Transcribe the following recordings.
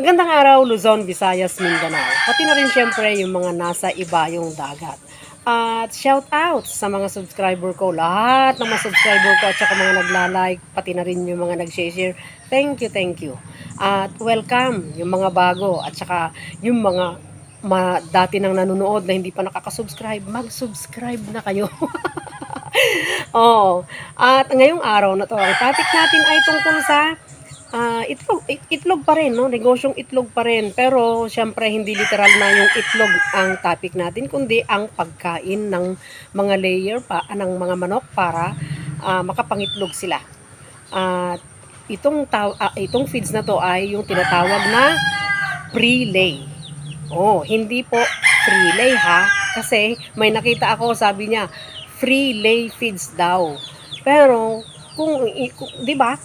Magandang araw, Luzon, Visayas, Mindanao. Pati na rin syempre yung mga nasa iba yung dagat. At shout out sa mga subscriber ko, lahat ng mga subscriber ko at saka mga nagla-like, pati na rin yung mga nag-share. Thank you, thank you. At welcome yung mga bago at saka yung mga ma, dati nang nanonood na hindi pa nakaka-subscribe, mag-subscribe na kayo. Oo. At ngayong araw na to, ang topic natin ay tungkol sa ah, itlog, it- itlog pa rin, no? Negosyong itlog pa rin. Pero, syempre, hindi literal na yung itlog ang topic natin, kundi ang pagkain ng mga layer pa, ah, ng mga manok para ah, makapangitlog sila. At itong, taw- ah, itong feeds na to ay yung tinatawag na pre-lay. Oh, hindi po free-lay ha. Kasi may nakita ako, sabi niya, free-lay feeds daw. Pero, kung, kung 'di ba?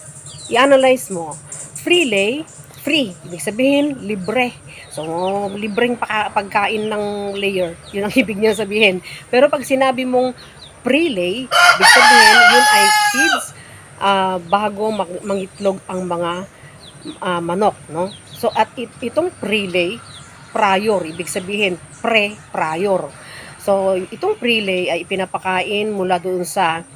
I-analyze mo. Free-lay, free. Ibig sabihin, libre. So, libreng pagkain ng layer. Yun ang ibig niya sabihin. Pero pag sinabi mong pre-lay, ibig sabihin, yun ay feeds ah, bago mag- mangitlog ang mga ah, manok, no? So, at it- itong pre-lay, prior, ibig sabihin pre-prior. So, itong pre-lay ay ipinapakain mula doon sa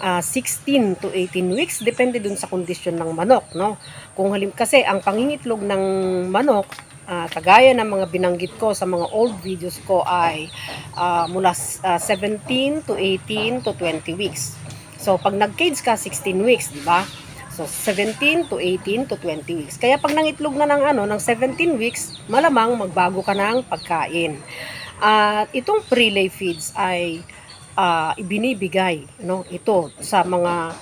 ah, 16 to 18 weeks, depende doon sa kondisyon ng manok, no? Kung halim kasi ang pangingitlog ng manok, ah, kagaya ng mga binanggit ko sa mga old videos ko ay ah, mula ah, 17 to 18 to 20 weeks. So, pag nag-cage ka, 16 weeks, di ba? So, 17 to 18 to 20 weeks. Kaya pag nangitlog na ng, ano, ng 17 weeks, malamang magbago ka ng pagkain. At itong pre-lay feeds ay ah, ibinibigay no, ito sa mga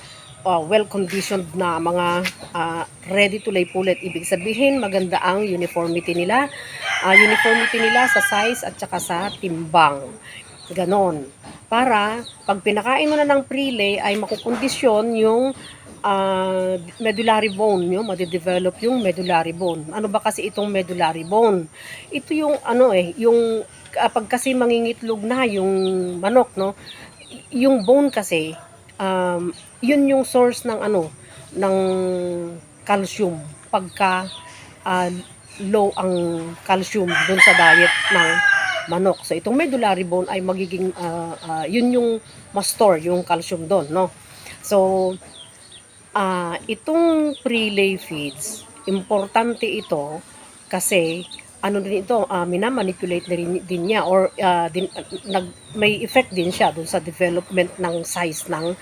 ah, well-conditioned na mga ah, ready to lay pullet. Ibig sabihin, maganda ang uniformity nila. Ah, uniformity nila sa size at saka sa timbang. Ganon. Para pag pinakain mo na ng pre-lay ay makukondisyon yung ah, medullary bone nyo, madidevelop yung medullary bone. Ano ba kasi itong medullary bone? Ito yung ano eh, yung kapag kasi mangingitlog na yung manok, no? Yung bone kasi, um, yun yung source ng ano, ng calcium pagka ah, low ang calcium dun sa diet ng manok. So itong medullary bone ay magiging ah, ah, yun yung ma-store yung calcium doon, no? So ah itong pre-lay feeds, importante ito kasi ano din ito, uh, minamanipulate na rin din niya or ah, din, nag, may effect din siya dun sa development ng size ng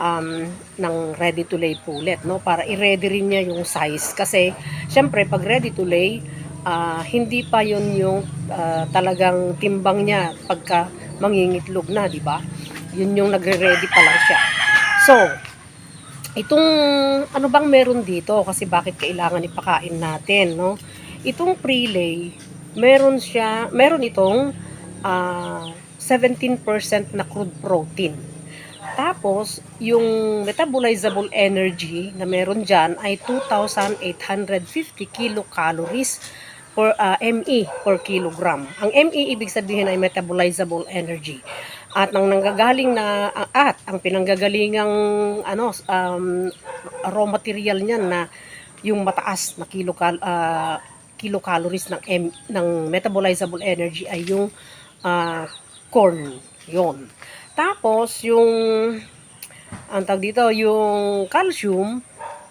um, ng ready to lay pullet no? Para i-ready rin niya yung size. Kasi syempre pag ready to lay ah, hindi pa yun yung ah, talagang timbang niya pagka mangingitlog na di ba? Yun yung nagre-ready pa lang siya. So itong ano bang meron dito? Kasi bakit kailangan ipakain natin no itong pre-lay meron siya meron itong ah, 17% na crude protein tapos, yung metabolizable energy na meron dyan ay 2,850 kilocalories per ah, ME per kilogram. Ang ME ibig sabihin ay metabolizable energy. At ang nanggagaling na at ang pinanggagalingang ano um, raw material niyan na yung mataas na kilokal ah, kilocalories ng M, ng metabolizable energy ay yung ah, corn. Yon. Tapos, yung, ang tag dito, yung calcium,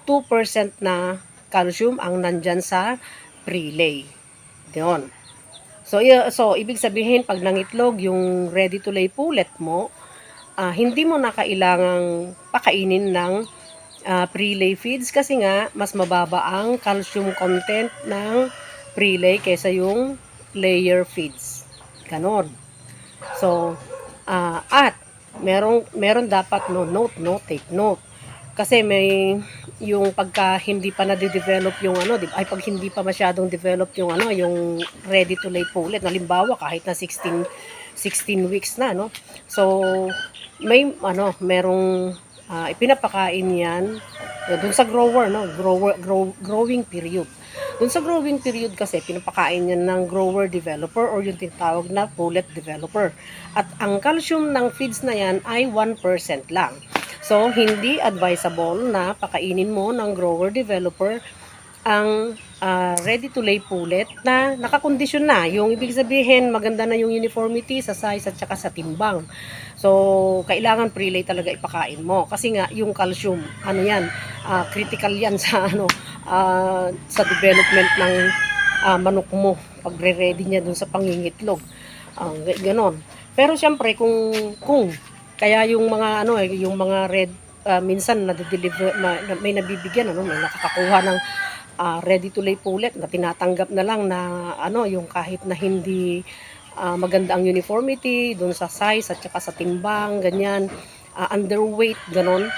2% na calcium ang nandyan sa prelay. Yun. So, so, ibig sabihin, pag nangitlog, yung ready to lay pullet mo, ah, hindi mo na kailangang pakainin ng ah, prelay feeds kasi nga, mas mababa ang calcium content ng prelay kaysa yung layer feeds. Ganon. So, Ah, at merong meron dapat no note no take note. Kasi may yung pagka hindi pa na-develop yung ano, di? Ay pag hindi pa masyadong develop yung ano, yung ready to lay pullet. Halimbawa kahit na 16 16 weeks na, no. So may ano, merong ah, ipinapakain yan doon sa grower, no, grower grow, growing period. Doon sa growing period kasi, pinapakain yan ng grower developer or yung tinatawag na pullet developer. At ang calcium ng feeds na yan ay 1% lang. So, hindi advisable na pakainin mo ng grower developer ang ah, ready to lay pullet na nakakondisyon na. Yung ibig sabihin, maganda na yung uniformity sa size at saka sa timbang. So, kailangan pre-lay talaga ipakain mo. Kasi nga, yung calcium, ano yan, ah, critical yan sa ano, ah, sa development ng ah, manok mo. Pag ready niya dun sa pangingitlog. Ga- ganon. Pero syempre, kung, kung, kaya yung mga, ano eh, yung mga red, ah, minsan na-deliver, ma- na, may nabibigyan, ano, may nakakakuha ng ah, ready to lay pullet na tinatanggap na lang na, ano, yung kahit na hindi ah, maganda ang uniformity, dun sa size at saka sa timbang, ganyan, ah, underweight, ganon.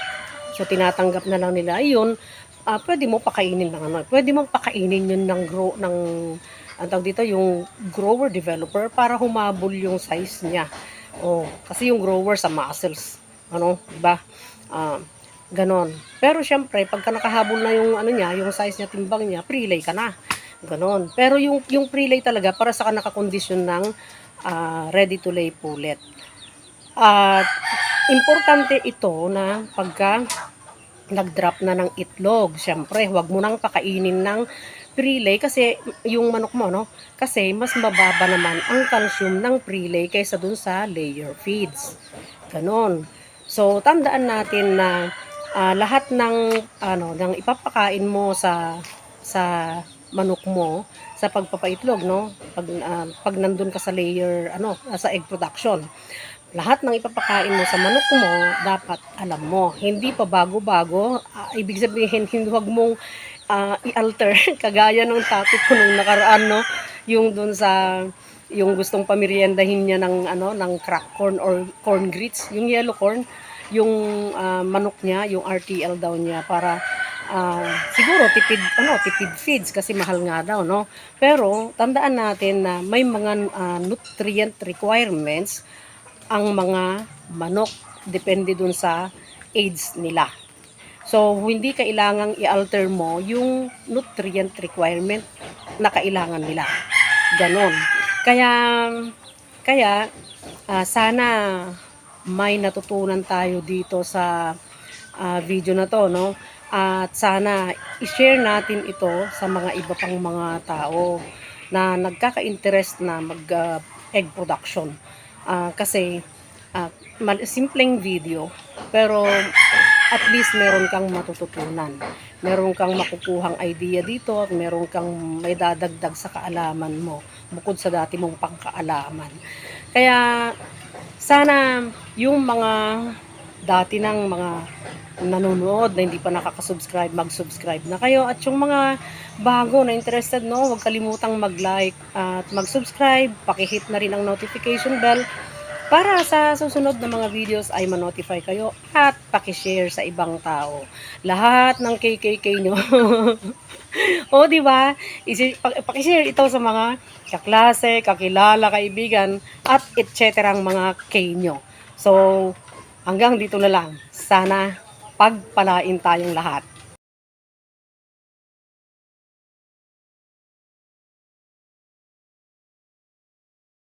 So, tinatanggap na lang nila. Ayun, ah, pwede mo pakainin ng ano, pwede mo pakainin yun ng grow, ng, ang dito, yung grower developer para humabol yung size niya. Oh, kasi yung grower sa muscles, ano, 'di ba? Ah, ganon. Pero syempre, pagka nakahabol na yung ano niya, yung size niya, timbang niya, pre-lay ka na. Ganon. Pero yung yung pre-lay talaga para sa nakakondisyon ng ah, ready to lay pullet. At importante ito na pagka nag-drop na ng itlog, syempre, huwag mo nang pakainin ng pre-lay kasi yung manok mo, no? Kasi mas mababa naman ang calcium ng pre-lay kaysa dun sa layer feeds. Ganon. So, tandaan natin na ah, lahat ng ano, ng ipapakain mo sa sa manok mo sa pagpapaitlog, no? Pag ah, pag nandun ka sa layer ano, ah, sa egg production. Lahat ng ipapakain mo sa manok mo, dapat alam mo. Hindi pa bago-bago. Ah, ibig sabihin, hindi wag mong ah, i-alter kagaya ng topic ko nung nakaraan no yung dun sa yung gustong pameriendahin niya ng ano ng crack corn or corn grits yung yellow corn yung ah, manok niya yung RTL daw niya para ah, siguro tipid ano tipid feeds kasi mahal nga daw no pero tandaan natin na may mga ah, nutrient requirements ang mga manok depende dun sa age nila So, hindi kailangang i-alter mo yung nutrient requirement na kailangan nila. Ganon. Kaya, kaya, ah, sana may natutunan tayo dito sa ah, video na to, no? At sana i-share natin ito sa mga iba pang mga tao na nagkaka-interest na mag ah, production. Ah, kasi, mal- simpleng video, pero at least meron kang matututunan. Meron kang makukuhang idea dito at meron kang may dadagdag sa kaalaman mo bukod sa dati mong pangkaalaman. Kaya sana yung mga dati ng mga nanonood na hindi pa nakaka-subscribe, mag-subscribe na kayo. At yung mga bago na interested, no, huwag kalimutang mag-like at mag-subscribe. Pakihit na rin ang notification bell para sa susunod na mga videos ay ma-notify kayo at pakishare sa ibang tao. Lahat ng KKK nyo. o, di ba? Pakishare ito sa mga kaklase, kakilala, kaibigan, at etc. ang mga K nyo. So, hanggang dito na lang. Sana pagpalain tayong lahat.